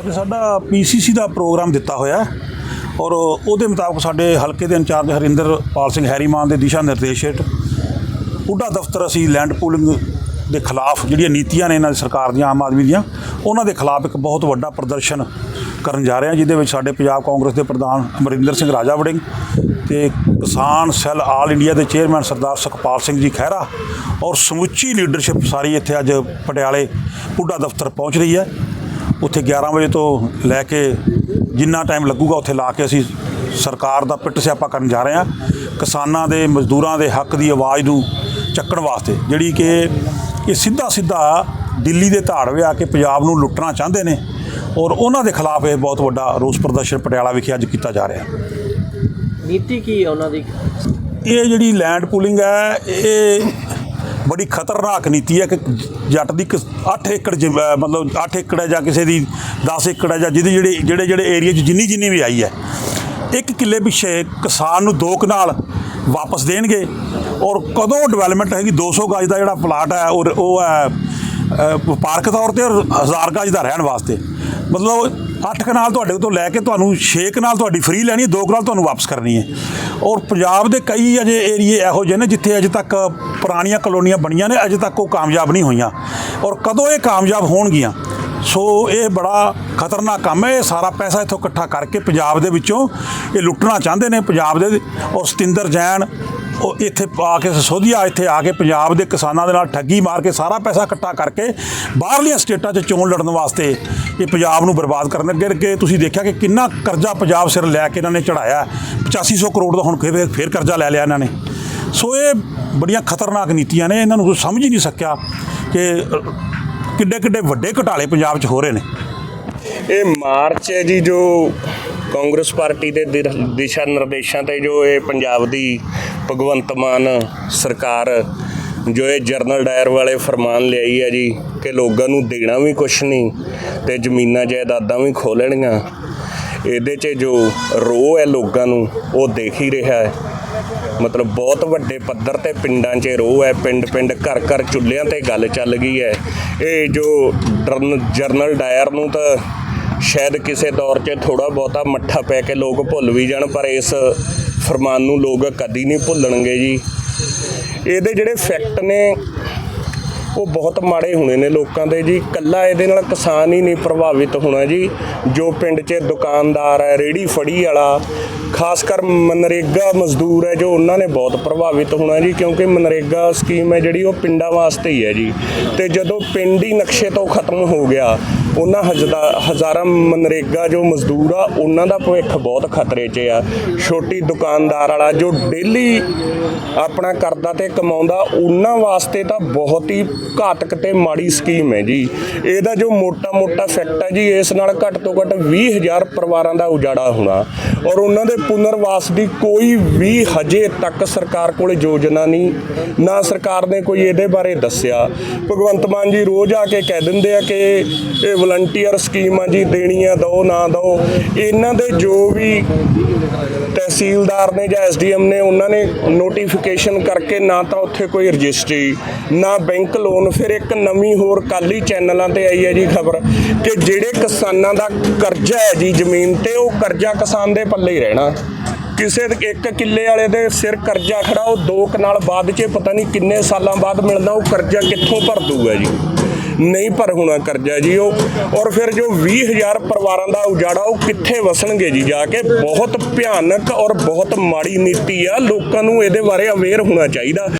ਅੱਜ ਸਾਡਾ ਪੀਸੀਸੀ ਦਾ ਪ੍ਰੋਗਰਾਮ ਦਿੱਤਾ ਹੋਇਆ ਔਰ ਉਹਦੇ ਮੁਤਾਬਕ ਸਾਡੇ ਹਲਕੇ ਦੇ ਇੰਚਾਰਜ ਹਰਿੰਦਰ ਪਾਲ ਸਿੰਘ ਹੈਰੀਮਾਨ ਦੇ ਦਿਸ਼ਾ ਨਿਰਦੇਸ਼ ਹੇਠ ਪੁੱਡਾ ਦਫ਼ਤਰ ਅਸੀਂ ਲੈਂਡ ਪੂਲਿੰਗ ਦੇ ਖਿਲਾਫ ਜਿਹੜੀਆਂ ਨੀਤੀਆਂ ਨੇ ਇਹਨਾਂ ਦੀ ਸਰਕਾਰ ਦੀਆਂ, ਆਮ ਆਦਮੀ ਦੀਆਂ, ਉਹਨਾਂ ਦੇ ਖਿਲਾਫ ਇੱਕ ਬਹੁਤ ਵੱਡਾ ਪ੍ਰਦਰਸ਼ਨ ਕਰਨ ਜਾ ਰਹੇ ਹਾਂ, ਜਿਹਦੇ ਵਿੱਚ ਸਾਡੇ ਪੰਜਾਬ ਕਾਂਗਰਸ ਦੇ ਪ੍ਰਧਾਨ ਅਮਰਿੰਦਰ ਸਿੰਘ ਰਾਜਾ ਵੜਿੰਗ ਤੇ ਕਿਸਾਨ ਸੈੱਲ ਆਲ ਇੰਡੀਆ ਦੇ ਚੇਅਰਮੈਨ ਸਰਦਾਰ ਸੁਖਪਾਲ ਸਿੰਘ ਜੀ ਖਹਿਰਾ ਔਰ ਸਮੁੱਚੀ ਲੀਡਰਸ਼ਿਪ ਸਾਰੀ ਇੱਥੇ ਅੱਜ ਪਟਿਆਲੇ ਪੁੱਡਾ ਦਫ਼ਤਰ ਪਹੁੰਚ ਰਹੀ ਹੈ। ਉੱਥੇ 11 ਵਜੇ ਤੋਂ ਲੈ ਕੇ ਜਿੰਨਾ ਟਾਈਮ ਲੱਗੂਗਾ ਉੱਥੇ ਲਾ ਕੇ ਅਸੀਂ ਸਰਕਾਰ ਦਾ ਪਿੱਟ ਸਿਆਪਾ ਕਰਨ ਜਾ ਰਹੇ ਹਾਂ। ਕਿਸਾਨਾਂ ਦੇ ਮਜ਼ਦੂਰਾਂ ਦੇ ਹੱਕ ਦੀ ਆਵਾਜ਼ ਨੂੰ ਚੱਕਣ ਵਾਸਤੇ ਜਿਹੜੀ ਕਿ ਇਹ ਸਿੱਧਾ ਸਿੱਧਾ ਦਿੱਲੀ ਦੇ ਧਾੜਵੇ ਆ ਕੇ ਪੰਜਾਬ ਨੂੰ ਲੁੱਟਣਾ ਚਾਹੁੰਦੇ ਨੇ ਔਰ ਉਹਨਾਂ ਦੇ ਖਿਲਾਫ ਇਹ ਬਹੁਤ ਵੱਡਾ ਰੋਸ ਪ੍ਰਦਰਸ਼ਨ ਪਟਿਆਲਾ ਵਿਖੇ ਅੱਜ ਕੀਤਾ ਜਾ ਰਿਹਾ। ਨੀਤੀ ਕੀ ਹੈ ਉਹਨਾਂ ਦੀ? ਇਹ ਜਿਹੜੀ ਲੈਂਡ ਪੂਲਿੰਗ ਹੈ ਇਹ ਬੜੀ ਖਤਰਨਾਕ ਨੀਤੀ ਹੈ ਕਿ ਜੱਟ ਦੀ 8 ਏਕੜ ਜ਼ਮ- ਮਤਲਬ 8 ਏਕੜ ਹੈ ਜਾਂ ਕਿਸੇ ਦੀ 10 ਏਕੜ ਹੈ ਜਾਂ ਜਿਹਦੇ ਜਿਹੜੀ ਜਿਹੜੇ ਜਿਹੜੇ ਏਰੀਆ 'ਚ ਜਿੰਨੀ ਜਿੰਨੀ ਵੀ ਆਈ ਹੈ। ਇੱਕ ਕਿੱਲੇ ਪਿੱਛੇ ਕਿਸਾਨ ਨੂੰ ਦੋ ਕਨਾਲ ਵਾਪਸ ਦੇਣਗੇ ਔਰ ਕਦੋਂ ਡਿਵੈਲਪਮੈਂਟ ਹੈਗੀ 200 ਗਜ ਦਾ ਜਿਹੜਾ ਪਲਾਟ ਹੈ, ਔਰ ਉਹ ਹੈ ਵਪਾਰਕ ਤੌਰ ਤੇ ਔਰ 1000 ਗਜ ਦਾ ਰਹਿਣ ਵਾਸਤੇ। ਮਤਲਬ 8 ਕਨਾਲ ਤੁਹਾਡੇ ਤੋਂ ਲੈ ਕੇ ਤੁਹਾਨੂੰ 6 ਕਨਾਲ ਤੁਹਾਡੀ ਫ੍ਰੀ ਲੈਣੀ ਹੈ 2 ਕਨਾਲ ਤੁਹਾਨੂੰ ਵਾਪਸ ਕਰਨੀ ਹੈ। ਔਰ ਪੰਜਾਬ ਦੇ ਕਈ ਅਜੇ ਏਰੀਏ ਇਹੋ ਜਿਹੇ ਨੇ ਜਿੱਥੇ ਅਜੇ ਤੱਕ ਪੁਰਾਣੀਆਂ ਕਲੋਨੀਆਂ ਬਣੀਆਂ ਨੇ, ਅਜੇ ਤੱਕ ਉਹ ਕਾਮਯਾਬ ਨਹੀਂ ਹੋਈਆਂ। ਔਰ ਕਦੋਂ ਇਹ ਕਾਮਯਾਬ ਹੋਣਗੀਆਂ? ਸੋ ਇਹ ਬੜਾ ਖਤਰਨਾਕ ਕੰਮ ਹੈ, ਇਹ ਸਾਰਾ ਪੈਸਾ ਇੱਥੋਂ ਇਕੱਠਾ ਕਰਕੇ ਪੰਜਾਬ ਦੇ ਵਿੱਚੋਂ ਇਹ ਲੁੱਟਣਾ ਚਾਹੁੰਦੇ ਨੇ, ਪੰਜਾਬ ਦੇ ਔਰ ਸਤਿੰਦਰ ਜੈਨ ਉਹ ਇੱਥੇ ਆ ਕੇ ਸੋਧੀਆ ਇੱਥੇ ਆ ਕੇ ਪੰਜਾਬ ਦੇ ਕਿਸਾਨਾਂ ਦੇ ਨਾਲ ਠੱਗੀ ਮਾਰ ਕੇ ਸਾਰਾ ਪੈਸਾ ਇਕੱਠਾ ਕਰਕੇ ਬਾਹਰਲੀਆਂ ਸਟੇਟਾਂ 'ਚ ਚੋਣ ਲੜਨ ਵਾਸਤੇ ਇਹ ਪੰਜਾਬ ਨੂੰ ਬਰਬਾਦ ਕਰਨ ਅੱਗੇ ਅੱਗੇ ਤੁਸੀਂ ਦੇਖਿਆ ਕਿ ਕਿੰਨਾ ਕਰਜ਼ਾ ਪੰਜਾਬ ਸਿਰ ਲੈ ਕੇ ਇਹਨਾਂ ਨੇ ਚੜਾਇਆ 8500 ਕਰੋੜ ਦਾ ਹੁਣ ਫਿਰ ਕਰਜ਼ਾ ਲੈ ਲਿਆ ਇਹਨਾਂ ਨੇ। ਸੋ ਇਹ ਬੜੀਆਂ ਖਤਰਨਾਕ ਨੀਤੀਆਂ ਨੇ, ਇਹਨਾਂ ਨੂੰ ਕੋਈ ਸਮਝ ਹੀ ਨਹੀਂ ਸਕਿਆ ਕਿ ਕਿੱਡੇ ਕਿੱਡੇ ਵੱਡੇ ਘਟਾਲੇ ਪੰਜਾਬ 'ਚ ਹੋ ਰਹੇ ਨੇ। ਇਹ ਮਾਰਚ ਹੈ ਜੀ, ਜੋ ਕਾਂਗਰਸ ਪਾਰਟੀ ਦੇ ਦਿਰ- ਦਿਸ਼ਾ ਨਿਰਦੇਸ਼ਾਂ ਤੇ ਜੋ ਇਹ ਪੰਜਾਬ ਦੀ ਭਗਵੰਤ ਮਾਨ ਸਰਕਾਰ, ਜੋ ਇਹ ਜਰਨਲ ਡਾਇਰ ਵਾਲੇ ਫਰਮਾਨ ਲਿਆਈ ਹੈ ਜੀ, ਕਿ ਲੋਕਾਂ ਨੂੰ ਦੇਣਾ ਵੀ ਕੁਛ ਨਹੀਂ ਤੇ ਜ਼ਮੀਨਾਂ ਜਾਇਦਾਦਾਂ ਵੀ ਖੋਹ ਲੈਣੀਆਂ। ਇਹਦੇ 'ਚ ਜੋ ਰੋਹ ਹੈ ਲੋਕਾਂ ਨੂੰ, ਉਹ ਦੇਖ ਹੀ ਰਿਹਾ ਹੈ। ਮਤਲਬ ਬਹੁਤ ਵੱਡੇ ਪੱਧਰ ਤੇ ਪਿੰਡਾਂ 'ਚ ਰੋਹ ਹੈ ਪਿੰਡ ਪਿੰਡ ਘਰ ਘਰ ਚੁੱਲ੍ਹਿਆਂ ਤੇ ਗੱਲ ਚੱਲ ਗਈ ਹੈ। ਇਹ ਜੋ ਡਰਨ- ਜਰਨਲ ਡਾਇਰ ਨੂੰ ਤਾਂ ਸ਼ਾਇਦ ਕਿਸੇ ਦੌਰ 'ਚ ਥੋੜਾ ਬਹੁਤਾ ਮੱਠਾ ਪੈ ਕੇ ਲੋਕ ਭੁੱਲ ਵੀ ਜਾਣ, ਪਰ ਇਸ ਫਰਮਾਨ ਨੂੰ ਲੋਕ ਕਦੀ ਨਹੀਂ ਭੁੱਲਣਗੇ ਜੀ। ਇਹਦੇ ਜਿਹੜੇ ਫੈਕਟ ਨੇ, ਉਹ ਬਹੁਤ ਮਾੜੇ ਹੋਣੇ ਨੇ ਲੋਕਾਂ ਦੇ ਜੀ। ਕੱਲਾ ਇਹਦੇ ਨਾਲ ਕਿਸਾਨ ਹੀ ਨਹੀਂ ਪ੍ਰਭਾਵਿਤ ਹੋਣਾ ਜੀ। ਜੋ ਪਿੰਡ 'ਚ ਦੁਕਾਨਦਾਰ ਹੈ ਰੇੜੀ ਫੜੀ ਵਾਲਾ ਖਾਸ ਕਰ ਮਨਰੇਗਾ ਮਜ਼ਦੂਰ ਹੈ ਜੋ ਉਹਨਾਂ ਨੇ ਬਹੁਤ ਪ੍ਰਭਾਵਿਤ ਹੋਣਾ ਜੀ, ਕਿਉਂਕਿ ਮਨਰੇਗਾ ਸਕੀਮ ਹੈ ਜਿਹੜੀ ਉਹ ਪਿੰਡਾਂ ਵਾਸਤੇ ਹੀ ਹੈ ਜੀ। ਤੇ ਜਦੋਂ ਪਿੰਡ ਹੀ ਨਕਸ਼ੇ ਤੋਂ ਖਤਮ ਹੋ ਗਿਆ, ਉਹਨਾਂ ਹਜ਼ਦਾ- ਹਜ਼ਾਰਾਂ ਮਨਰੇਗਾ ਜੋ ਮਜ਼ਦੂਰ ਆ, ਉਹਨਾਂ ਦਾ ਭਵਿੱਖ ਬਹੁਤ ਖਤਰੇ 'ਚ ਆ। ਛੋਟੀ ਦੁਕਾਨਦਾਰ ਵਾਲਾ ਜੋ ਡੇਲੀ ਆਪਣਾ ਕਰਦਾ ਤੇ ਕਮਾਉਂਦਾ, ਉਹਨਾਂ ਵਾਸਤੇ ਤਾਂ ਬਹੁਤ ਹੀ ਘਾਤਕ ਤੇ ਮਾੜੀ ਸਕੀਮ ਹੈ ਜੀ। ਇਹਦਾ ਜੋ ਮੋਟਾ-ਮੋਟਾ ਫੈਕਟ ਹੈ ਜੀ, ਇਸ ਨਾਲ ਘੱਟ ਤੋਂ ਘੱਟ 20000 ਪਰਿਵਾਰਾਂ ਦਾ ਉਜਾੜਾ ਹੋਣਾ। ਔਰ ਉਹਨਾਂ ਦੇ ਪੁਨਰਵਾਸ ਦੀ ਕੋਈ ਵੀ ਹਜੇ ਤੱਕ ਸਰਕਾਰ ਕੋਲ ਯੋਜਨਾ ਨਹੀਂ, ਨਾ ਸਰਕਾਰ ਨੇ ਕੋਈ ਇਹਦੇ ਬਾਰੇ ਦੱਸਿਆ। ਭਗਵੰਤ ਮਾਨ ਜੀ ਰੋਜ਼ ਆ ਕੇ ਕਹਿ ਦਿੰਦੇ ਆ ਕਿ ਇਹ ਵਲੰਟੀਅਰ ਸਕੀਮ ਆ ਜੀ ਦੇਣੀਆਂ ਆ ਦੋ, ਨਾ ਦੋ। ਇਹਨਾਂ ਦੇ ਜੋ ਵੀ ਤਹਿਸੀਲਦਾਰ ਨੇ ਜਾਂ ਐਸਡੀਐਮ ਨੇ, ਉਹਨਾਂ ਨੇ ਨੋਟੀਫਿਕੇਸ਼ਨ ਕਰਕੇ ਨਾ ਤਾਂ ਉੱਥੇ ਕੋਈ ਰਜਿਸਟਰੀ, ਨਾ ਬੈਂਕ ਲੋਨ ਫਿਰ ਇੱਕ ਨਵੀਂ ਹੋਰ ਕਾਲੀ ਚੈਨਲਾਂ ਤੇ ਆਈ ਹੈ ਜੀ ਖਬਰ ਕਿ ਜਿਹੜੇ ਕਿਸਾਨਾਂ ਦਾ ਕਰਜ਼ਾ ਹੈ ਜੀ ਜ਼ਮੀਨ ਤੇ, ਉਹ ਕਰਜ਼ਾ ਕਿਸਾਨ ਦੇ ਪੱਲੇ ਹੀ ਰਹਿਣਾ। ਕਿਸੇ ਇੱਕ ਕਿੱਲੇ ਵਾਲੇ ਦੇ ਸਿਰ ਕਰਜ਼ਾ ਖੜਾ, ਉਹ ਦੋ ਕਨਾਲ ਬਾਅਦ 'ਚ, ਪਤਾ ਨਹੀਂ ਕਿੰਨੇ ਸਾਲਾਂ ਬਾਅਦ ਮਿਲਦਾ, ਉਹ ਕਰਜ਼ਾ ਕਿੱਥੋਂ ਭਰ ਦੂਗਾ ਜੀ? ਨਹੀਂ ਭਰ ਹੋਣਾ ਕਰਜ਼ਾ ਜੀ ਉਹ। ਔਰ ਫਿਰ ਜੋ 20000 ਪਰਿਵਾਰਾਂ ਦਾ ਉਜਾੜਾ, ਉਹ ਕਿੱਥੇ ਵਸਣਗੇ ਜੀ ਜਾ ਕੇ? ਬਹੁਤ ਭਿਆਨਕ ਔਰ ਬਹੁਤ ਮਾੜੀ ਨੀਤੀ ਆ। ਲੋਕਾਂ ਨੂੰ ਇਹਦੇ ਬਾਰੇ ਅਵੇਅਰ ਹੋਣਾ ਚਾਹੀਦਾ।